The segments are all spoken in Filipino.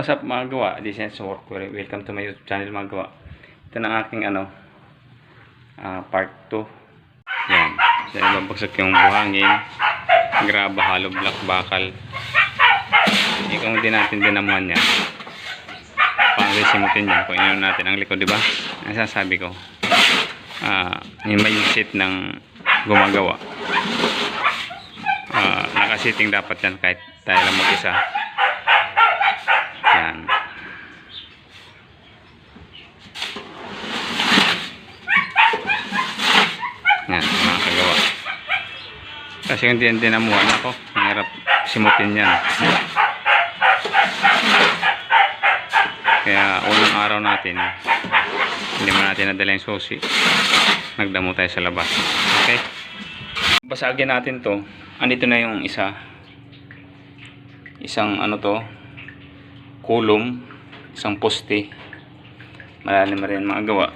What's up mga gawa? This is Workwear. Welcome to my YouTube channel mga gawa. Ito na aking ano, ah, part 2. Yan. So, babagsak yung buhangin. Graba, hollow block, bakal. Ikaw hindi natin dinamuhan yan. Pang resimutin yan. Kung ino natin ang likod, di ba? Ang sasabi ko. Ah, yung mindset ng gumagawa. Ah, nakasiting dapat yan kahit tayo lang mag-isa. Yan. Yan, mga kagawa. Kasi hindi hindi namuhan ako. Ang simutin yan. Kaya unang araw natin, hindi mo natin nadala yung susi. Nagdamo tayo sa labas. Okay? Basagin natin to. Andito na yung isa. Isang ano to, kulom, isang poste. Malalim na rin mga gawa.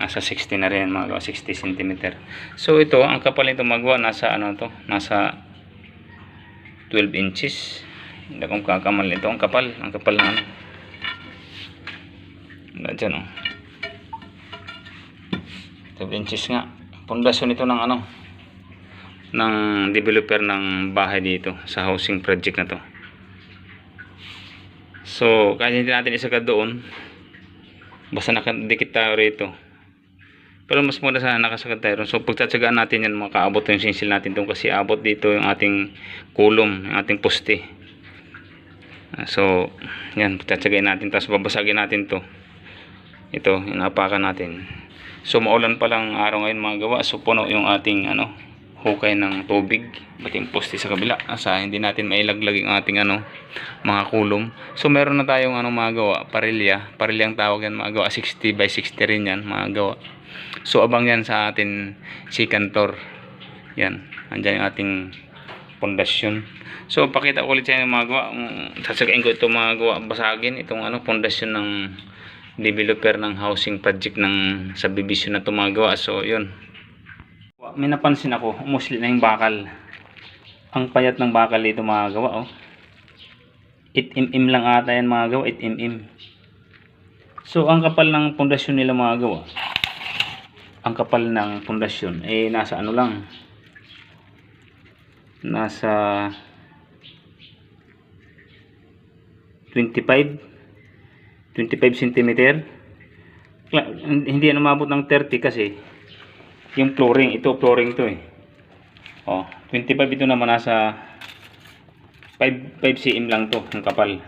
Nasa 60 na rin mga gawa, 60 cm. So ito, ang kapal nito magawa nasa ano to, nasa 12 inches. Hindi akong kakamal nito, ang kapal, ang kapal na ano. Dyan oh. 12 inches nga. Pundasyon ito ng ano, ng developer ng bahay dito sa housing project na to. So, kahit hindi natin isagad doon, basta nakadikit tayo rito. Pero mas muna sana nakasagad tayo ron. So, pagtsatsagaan natin yan, makaabot yung sinsil natin doon kasi abot dito yung ating kulom, yung ating poste. So, yan, pagtsatsagain natin, tapos babasagin natin to. Ito, inapakan natin. So, maulan pa lang araw ngayon mga gawa. So, puno yung ating, ano, hukay ng tubig pati yung poste sa kabila asa hindi natin mailaglag yung ating ano mga kulom so meron na tayong ano mga gawa parilya. Parilya ang tawag yan mga gawa 60 by 60 rin yan mga gawa. So abang yan sa atin si kantor yan andyan yung ating pundasyon. So pakita ko ulit sa inyo mga gawa. Mm, sasagain ko ito mga gawa basagin itong ano pundasyon ng developer ng housing project ng subdivision na ito mga gawa. So yun may napansin ako, umusli na yung bakal. Ang payat ng bakal dito mga gawa, oh. 8 mm lang ata yan mga gawa, 8 mm. So, ang kapal ng pundasyon nila mga gawa, ang kapal ng pundasyon, eh, nasa ano lang, nasa 25, 25 cm. Hindi yan umabot ng 30 kasi, yung flooring ito flooring to eh. Oh 25 ito naman nasa 5 5 cm lang to ang kapal.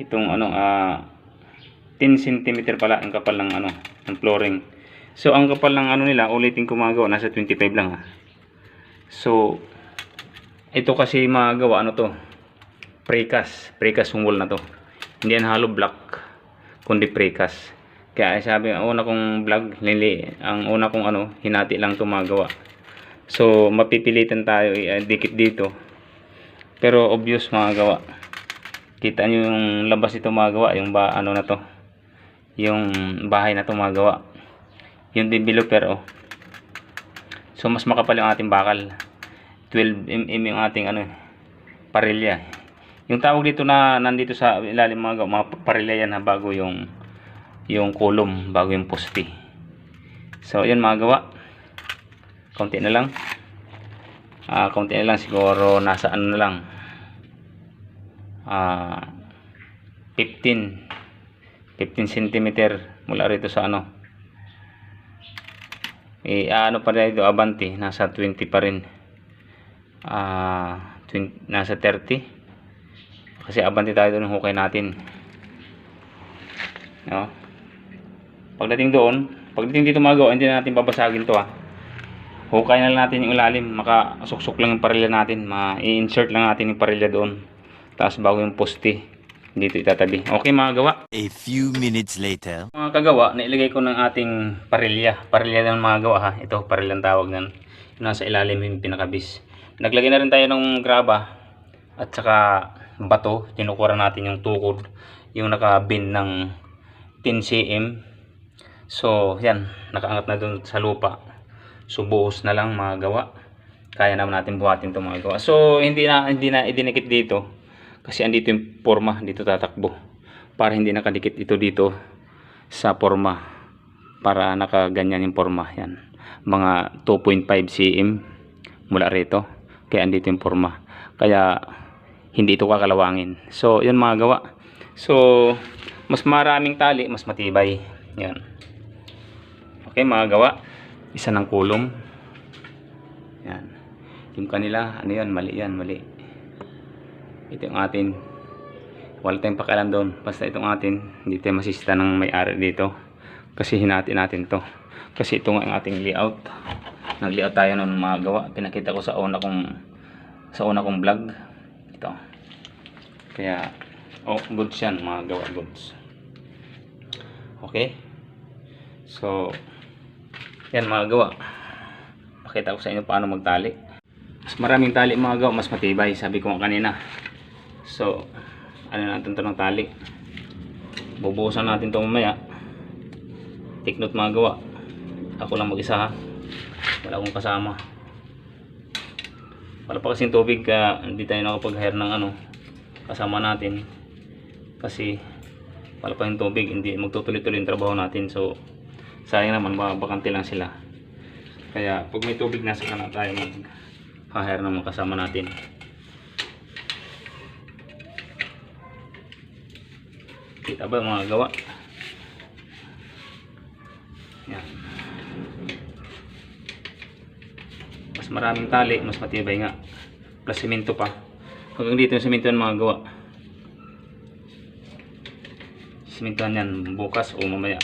Itong ano ah 10 cm pala ang kapal ng ano ng flooring. So ang kapal ng ano nila ulitin ko magawa nasa 25 lang ha so ito kasi magawa ano to precast precast wall na to. Hindi yan hollow block kundi precast kaya sabi, ang una kong vlog, lili, ang una kong ano, hinati lang ito magawa. So, mapipilitan tayo i-dikit dito. Pero obvious mga gawa. Kita nyo yung labas ito mga gawa, yung ba, ano na to. Yung bahay na to mga gawa. Yung developer oh. So, mas makapal yung ating bakal. 12 mm yung ating ano, parilya. Yung tawag dito na nandito sa ilalim mga gawa, mga parilya yan ha, bago yung yung kolom bago yung poste so yun mga gawa. Konti na lang. Ah konti na lang. Siguro nasa ano na lang. Ah 15 15 cm mula rito sa ano. Eh ano pa rin ito? Abanti nasa 20 pa rin. Ah 20, nasa 30 kasi abanti tayo doon hukay natin. No pagdating doon pagdating dito magawa hindi na natin babasagin to ha hukay na lang natin yung ilalim makasuksok lang yung parilya natin ma-insert lang natin yung parilya doon. Tapos bago yung poste dito itatabi. Okay mga gawa. A few minutes later. mga kagawa nailagay ko ng ating parilya parilya ng mga gawa ha. Ito parilya ang tawag nan nasa ilalim yung pinakabis. Naglagay na rin tayo ng graba at saka bato. Tinukura natin yung tukod yung nakabin ng 10 cm so yan nakaangat na dun sa lupa so buhos na lang mga gawa kaya naman natin buhatin itong mga gawa so hindi na hindi na idinikit dito Kasi andito yung forma, dito tatakbo. Para hindi nakadikit ito dito sa forma. Para nakaganyan yung forma. Yan. Mga 2.5 cm mula rito. Kaya andito yung forma. Kaya hindi ito kakalawangin. So, yun mga gawa. So, mas maraming tali, mas matibay. Yan. Okay, mga gawa. Isa ng kulong. Yan. Yung kanila, ano yan, mali yan, mali. Ito yung atin. Wala tayong pakialam doon. Basta itong atin, hindi tayo masisita ng may-ari dito. Kasi hinati natin to. Kasi ito nga ang ating layout. Nag-layout tayo ng mga gawa. Pinakita ko sa una kong sa una kong vlog. Ito. Kaya, oh, goods yan, mga gawa goods. Okay? So, yan mga gawa. Pakita ko sa inyo paano magtali. Mas maraming tali mga gawa, mas matibay. Sabi ko nga kanina. So, ano natin ito ng tali. Bubuhusan natin ito mamaya. Take note mga gawa. Ako lang mag-isa ha. Wala akong kasama. Wala pa kasing tubig kaya hindi tayo nakapag-hire ng ano kasama natin. Kasi wala pa yung tubig, hindi magtutuloy-tuloy yung trabaho natin. So, sayang naman, baka bakante lang sila. Kaya pag may tubig nasa na tayo mag-hire ng mga kasama natin. Kita ba mga gawa? Yan. Mas maraming tali, mas matibay nga. Plus simento pa. Hanggang dito yung simento mga gawa. Simentohan yan bukas o mamaya.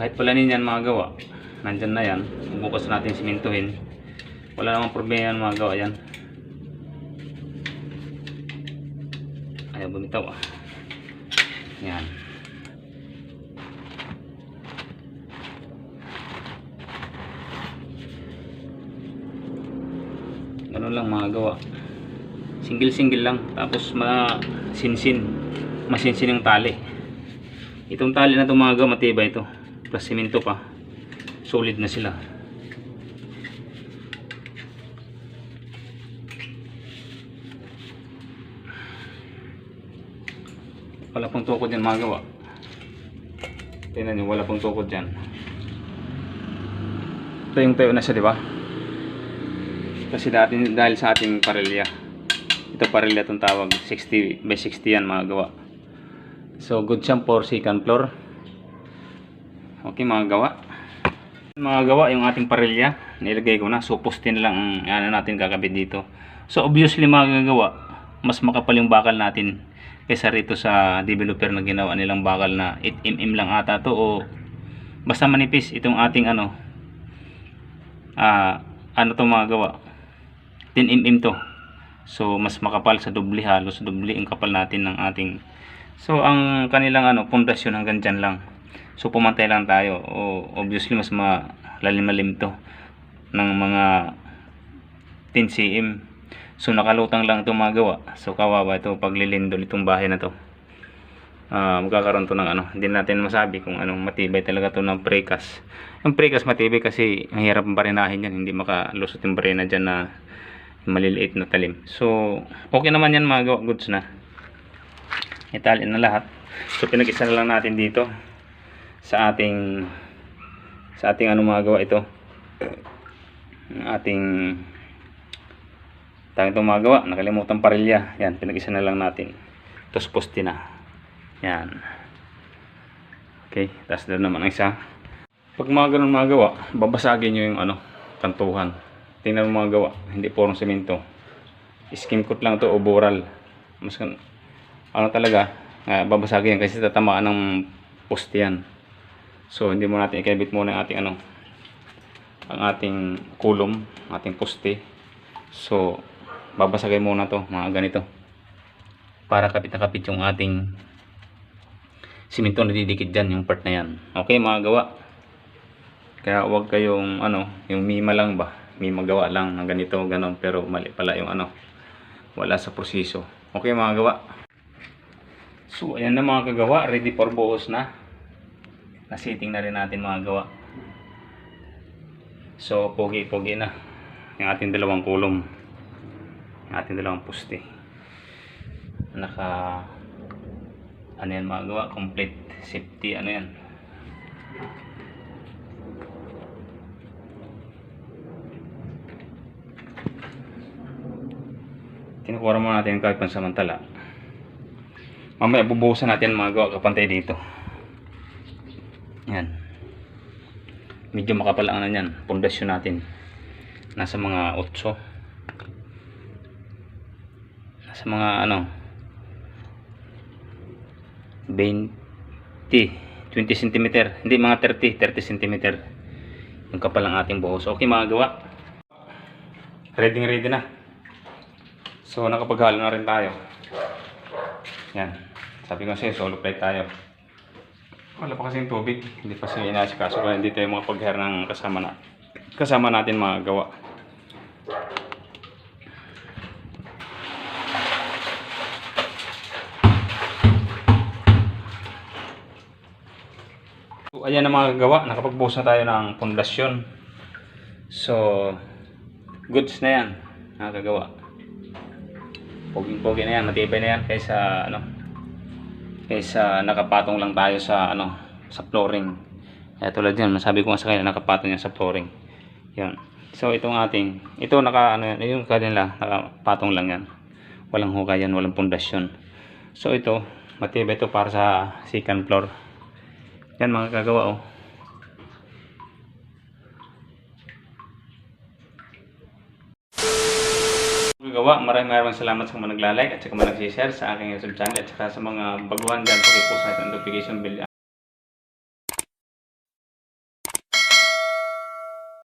Kahit pala yan mga gawa, nandyan na yan. Bukas natin simentohin. Wala namang problema yan mga gawa yan. Ayaw bumitaw ah. Yan. Ganun lang mga gawa. Single-single lang. Tapos masinsin. Masinsin yung tali. Itong tali na ito mga gawa, matibay ito. Plus simento pa. Solid na sila. Wala pong tukod yan mga gawa. Tingnan nyo, wala pong tukod yan. Ito yung tayo na siya, di ba? Kasi dati, dahil sa ating parilya. Ito parilya itong tawag. 60 by 60 yan mga gawa. So, good siyang for second floor. Okay mga gawa. Mga gawa, yung ating parilya, nilagay ko na. So, postin lang ang ano natin kakabit dito. So, obviously mga gawa, mas makapal yung bakal natin kaysa rito sa developer na ginawa nilang bakal na 8mm lang ata to o basta manipis itong ating ano ah ano to mga gawa 10mm to so mas makapal sa doble halos doble ang kapal natin ng ating so ang kanilang ano pundasyon hanggang dyan lang so pumantay lang tayo. O obviously mas malalim-malim to ng mga 10 cm so nakalutang lang ito mga gawa. So kawawa ito paglilindol itong bahay na to. Ah, magkakaroon to ng ano hindi natin masabi kung anong matibay talaga to ng precast yung precast matibay kasi ang hirap barinahin yan. Hindi makalusot yung barina dyan na maliliit na talim. So okay naman yan mga gawa. Goods na. Itali na lahat. So pinag-isa na lang natin dito sa ating sa ating ano mga gawa ito? Ang ating tayong itong mga gawa nakalimutan parilya. Yan pinag-isa na lang natin. Tapos poste na. Yan. Okay tapos doon naman ang isa. Pag mga ganun mga gawa babasagin nyo yung ano kantuhan. Tingnan mo mga gawa hindi purong semento skim coat lang to o boral. Mas ano talaga ah, babasagin yan kasi tatamaan ng poste yan so hindi mo natin ikabit muna ang ating ano ang ating kulom ating poste. So babasagin muna to mga ganito. Para kapit na kapit yung ating simento na didikit dyan yung part na yan. Okay mga gawa. Kaya huwag kayong ano yung mima lang ba? Mima gawa lang ng ganito ganon. Pero mali pala yung ano wala sa proseso. Okay mga gawa. So ayan na mga kagawa. Ready for buhos na nasiting na rin natin mga gawa So, pogi-pogi na. Yung ating dalawang kulong. Yung ating dalawang puste. Naka ano yan magawa? Complete safety ano yan? Kinukuha muna natin kahit pansamantala. Mamaya bubuhusan natin mga gawa kapantay dito. Yan. Medyo makapal ang ano yan. Pundasyon natin. Nasa mga 8. Nasa mga ano. 20. 20 cm. Hindi mga 30. 30 cm. Yung kapal ang ating buhos. Okay mga gawa. Ready ready na. So nakapaghalo na rin tayo. Yan. Sabi ko sa'yo, solo plate tayo. Wala pa kasing tubig. Hindi pa sila inasikaso. Kaya hindi tayo makapag-hair ng kasama na. Kasama natin mga gawa. So, ayan ang mga gawa. Nakapagbuhos na tayo ng pundasyon. So, goods na yan. Nakakagawa. Poging-pogi na yan. Matibay na yan kaysa ano, kaysa nakapatong lang tayo sa ano sa flooring. Kaya tulad yan masabi ko nga sa kanila nakapatong yan sa flooring. Yan so itong ating ito naka ano yan yung kanila nakapatong lang yan. Walang hukay yan walang pundasyon. So ito matibay ito para sa second floor. Yan mga kagawa oh Gawa, maraming maraming salamat sa mga nagla-like at sa mga nag-share sa aking YouTube channel at saka sa mga baguhan dyan, natin ang notification bell